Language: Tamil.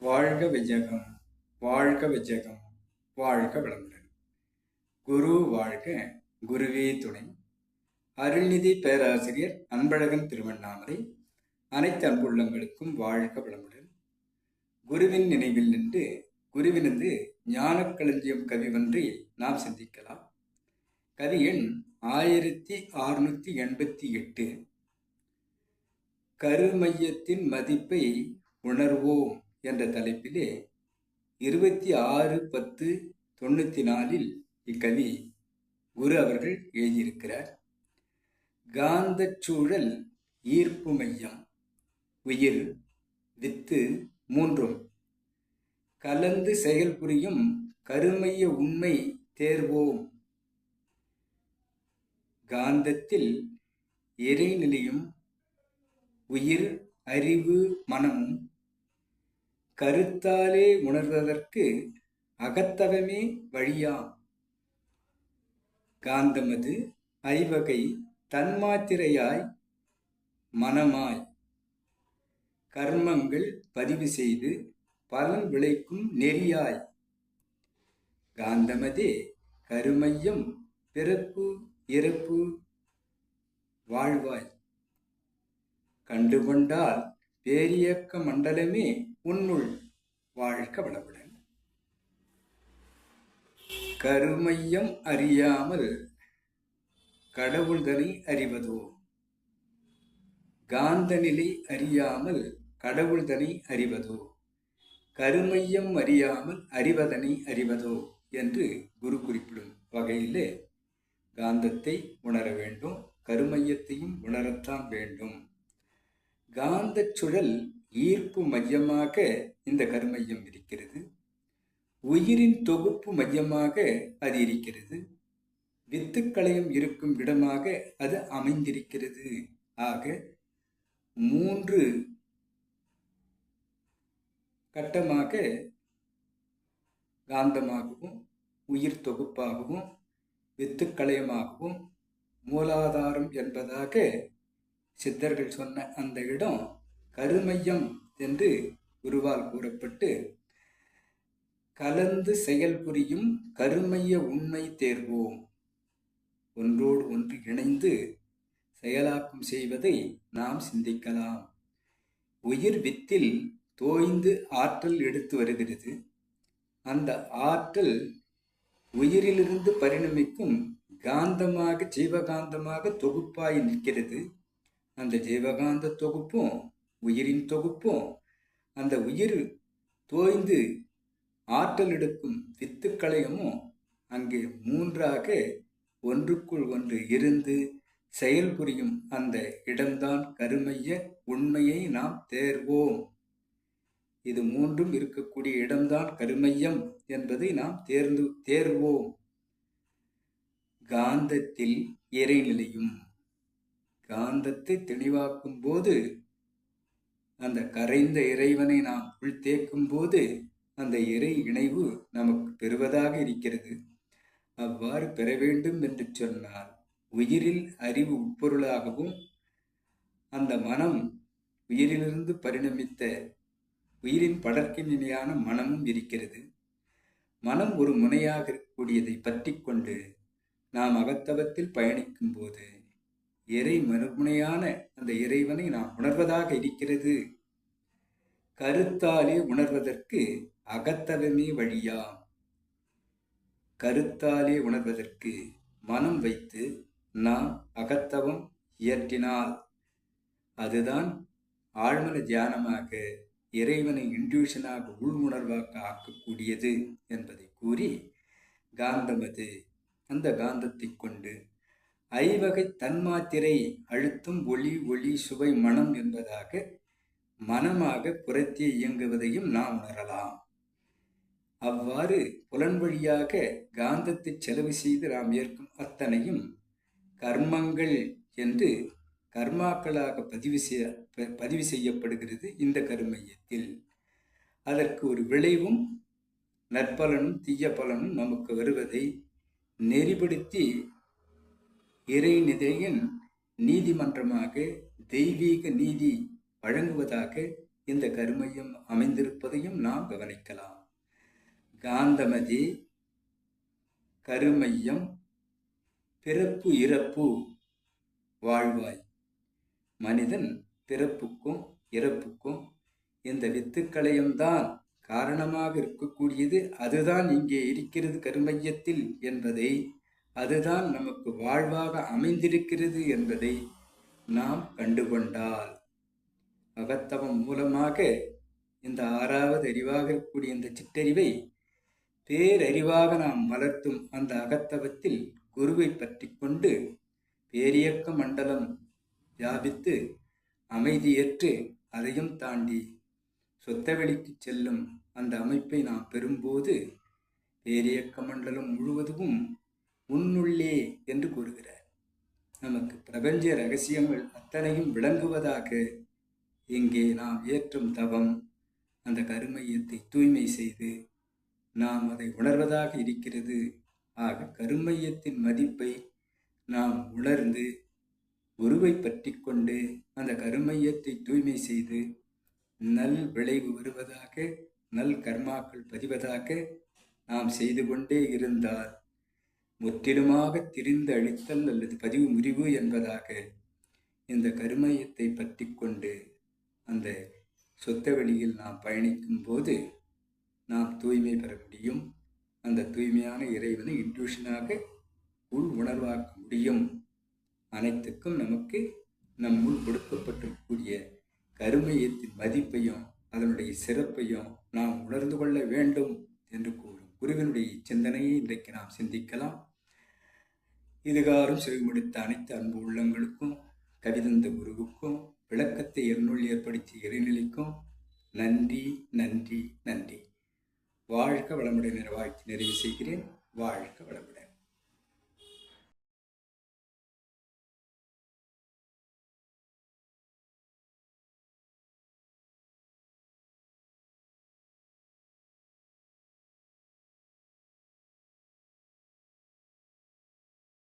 வாழ்க விஜயகம் வாழ்க விஜயகம் வாழ்க வளமுடன். குரு வாழ்க குருவே துணை. அருள்நிதி பேராசிரியர் அன்பழகன் திருவண்ணாமலை அனைத்து அன்புள்ளங்களுக்கும் வாழ்க வளமுடன். குருவின் நினைவில் நின்று குருவினது ஞானக்களஞ்சியம் கவி ஒன்றை நாம் சிந்திக்கலாம். கவி எண் ஆயிரத்தி அறுநூத்தி எண்பத்தி எட்டு. கருமையத்தின் மதிப்பை உணர்வோம். என்ற தலைப்பிலே இருபத்தி ஆறு பத்து தொண்ணூற்றி நாலில் இக்கவி குரு அவர்கள் எழுதியிருக்கிறார். காந்தச் சூழல் ஈர்ப்பு மையம். உயிர் வித்து மூன்றும். கலந்து செயல்புரியும் கருமைய உண்மை தேர்வோம். காந்தத்தில் இறைநிலையும் உயிர் அறிவு மனமும் கருத்தாலே உணர்வதற்கு அகத்தவமே வழியாம் காந்தமது ஐவகை தன்மாத்திரையாய் மனமாய். கர்மங்கள் பதிவு செய்து பலன் விளைக்கும் நெறியாய். காந்தமதே கருமையம் பிறப்பு இறப்பு வாழ்வாய். கண்டுகொண்டால் பேரியக்க மண்டலமே உன்னுள் வாழ்க்க வளவுடன் கருமையம் அறியாமல் கடவுள்தனை அறிவதோ? காந்த நிலை அறியாமல் கடவுள்தனை அறிவதோ? கருமையம் அறியாமல் அறிவதனை அறிவதோ? என்று குரு குறிப்பிடும் வகையிலே காந்தத்தை உணர வேண்டும் கருமையத்தையும் உணரத்தான் வேண்டும். காந்த சுழல் ஈர்ப்பு மையமாக இந்த கருமையம் இருக்கிறது. உயிரின் தொகுப்பு மையமாக அது இருக்கிறது. வித்துக்களையும் இருக்கும் இடமாக அது அமைந்திருக்கிறது. ஆக மூன்று கட்டமாக காந்தமாகவும் உயிர் தொகுப்பாகவும் வித்துக்களையமாகவும் மூலாதாரம் என்பதாக சித்தர்கள் சொன்ன அந்த இடம் கருமையம் என்று குருவால் கூறப்பட்டு கலந்து செயல்புரியும் கருமைய உண்மை தேர்வோம். ஒன்றோடு ஒன்று இணைந்து செயலாக்கம் செய்வதை நாம் சிந்திக்கலாம். உயிர் வித்தில் தோய்ந்து ஆற்றல் எடுத்து வருகிறது. அந்த ஆற்றல் உயிரிலிருந்து பரிணமிக்கும் காந்தமாக ஜீவகாந்தமாக தொகுப்பாய் நிற்கிறது. அந்த ஜீவகாந்த தொகுப்பும் உயிரின் தொகுப்பும் அந்த உயிர் தோய்ந்து ஆற்றல் எடுக்கும் வித்துக்களையமும் அங்கே மூன்றாக ஒன்றுக்குள் ஒன்று இருந்து செயல்புரியும் அந்த இடம்தான் கருமைய உண்மையை நாம் தேர்வோம். இது மூன்றும் இருக்கக்கூடிய இடம்தான் கருமையம் என்பதை நாம் தேர்ந்து தேர்வோம். காந்தத்தில் இறைநிலையும் காந்தத்தை தெளிவாக்கும் போது அந்த கரைந்த இறைவனை நாம் உள் தேக்கும் போது அந்த இறை இணைவு நமக்கு பெறுவதாக இருக்கிறது. அவ்வாறு பெற வேண்டும் என்று சொன்னால் உயிரில் அறிவு உட்பொருளாகவும் அந்த மனம் உயிரிலிருந்து பரிணமித்த உயிரின் படர்க்கு மனமும் இருக்கிறது. மனம் ஒரு முனையாக இருக்கக்கூடியதை பற்றி கொண்டு நாம் அகத்தவத்தில் பயணிக்கும் போது இறை மறுமுனையான அந்த இறைவனை நாம் உணர்வதாக இருக்கிறது. கருத்தாலே உணர்வதற்கு அகத்தவமே வழியாம். கருத்தாலே உணர்வதற்கு மனம் வைத்து நாம் அகத்தவம் இயற்றினால் அதுதான் ஆழ்மன தியானமாக இறைவனை இன்டியூஷனாக உள் உணர்வாக ஆக்கக்கூடியது என்பதை கூறி காந்தமது அந்த காந்தத்தை கொண்டு ஐவகை தன்மாத்திரை அழுத்தும் ஒளி ஒளி சுவை மனம் என்பதாக மனமாக புறத்தே இயங்குவதையும் நாம் உணரலாம். அவ்வாறு புலன் வழியாக காந்தத்தை செலவு செய்து நாம் ஏற்கும் அத்தனையும் கர்மங்கள் என்று கர்மாக்களாக பதிவு செய்ய பதிவு செய்யப்படுகிறது இந்த கருமையத்தில். அதற்கு ஒரு விளைவும் நற்பலனும் தீய பலனும் நமக்கு வருவதை நெறிப்படுத்தி இறைநிதையின் நீதிமன்றமாக தெய்வீக நீதி வழங்குவதாக இந்த கருமையம் அமைந்திருப்பதையும் நாம் கவனிக்கலாம். காந்தமதி கருமையம் பிறப்பு இறப்பு வாழ்வாய். மனிதன் பிறப்புக்கும் இறப்புக்கும் இந்த வித்துக்களையும்தான் காரணமாக இருக்கக்கூடியது. அதுதான் இங்கே இருக்கிறது கருமையத்தில் என்பதை அதுதான் நமக்கு வாழ்வாக அமைந்திருக்கிறது என்பதை நாம் கண்டுகொண்டால். அகத்தவம் மூலமாக இந்த ஆறாவது அறிவாக இருக்கக்கூடிய இந்த சிற்றறிவை பேரறிவாக நாம் வளர்த்தும் அந்த அகத்தவத்தில் குருவை பற்றி கொண்டு பேரியக்க மண்டலம் வியாபித்து அமைதியற்று அதையும் தாண்டி சொத்தவெளிக்கு செல்லும் அந்த அமைப்பை நாம் பெறும்போது பேரியக்க மண்டலம் முழுவதும் உன்னுள்ளே என்று கூறுகிறார். நமக்கு பிரபஞ்ச ரகசியங்கள் அத்தனையும் விளங்குவதாக இங்கே நாம் ஏற்றும் தவம். அந்த கருமையத்தை தூய்மை செய்து நாம் அதை உணர்வதாக இருக்கிறது. ஆக கருமையத்தின் மதிப்பை நாம் உணர்ந்து குருவை பற்றி கொண்டு அந்த கருமையத்தை தூய்மை செய்து நல் விளைவு வருவதாக நல் கர்மாக்கள் பதிவதாக நாம் செய்து கொண்டே இருந்தால் முற்றிலுமாக திரிந்து அழித்தல் அல்லது பதிவு முறிவு என்பதாக இந்த கருமையத்தை பற்றி கொண்டு அந்த சொத்த வெளியில் நாம் பயணிக்கும் போது நாம் தூய்மை பெற முடியும். அந்த தூய்மையான இறைவனை இன்ட்யூஷனாக உள் உணர்வாக்க முடியும். அனைத்துக்கும் நமக்கு நம்முள் கொடுக்கப்பட்டிருக்கக்கூடிய கருமையத்தின் மதிப்பையும் அதனுடைய சிறப்பையும் நாம் உணர்ந்து கொள்ள வேண்டும் என்று கூறும். குருவினுடைய சிந்தனையை இன்றைக்கு நாம் சிந்திக்கலாம். இதுகாரும் செவிமடுத்த அனைத்து அன்பு உள்ளங்களுக்கும் கவிதந்த குருவுக்கும் விளக்கத்தை என்னுள் ஏற்படுத்திய இறைநிலைக்கும் நன்றி நன்றி நன்றி. வாழ்க வளமுடன் என வாழ்த்து நிறைவு செய்கிறேன். வாழ்க வளமுடன்.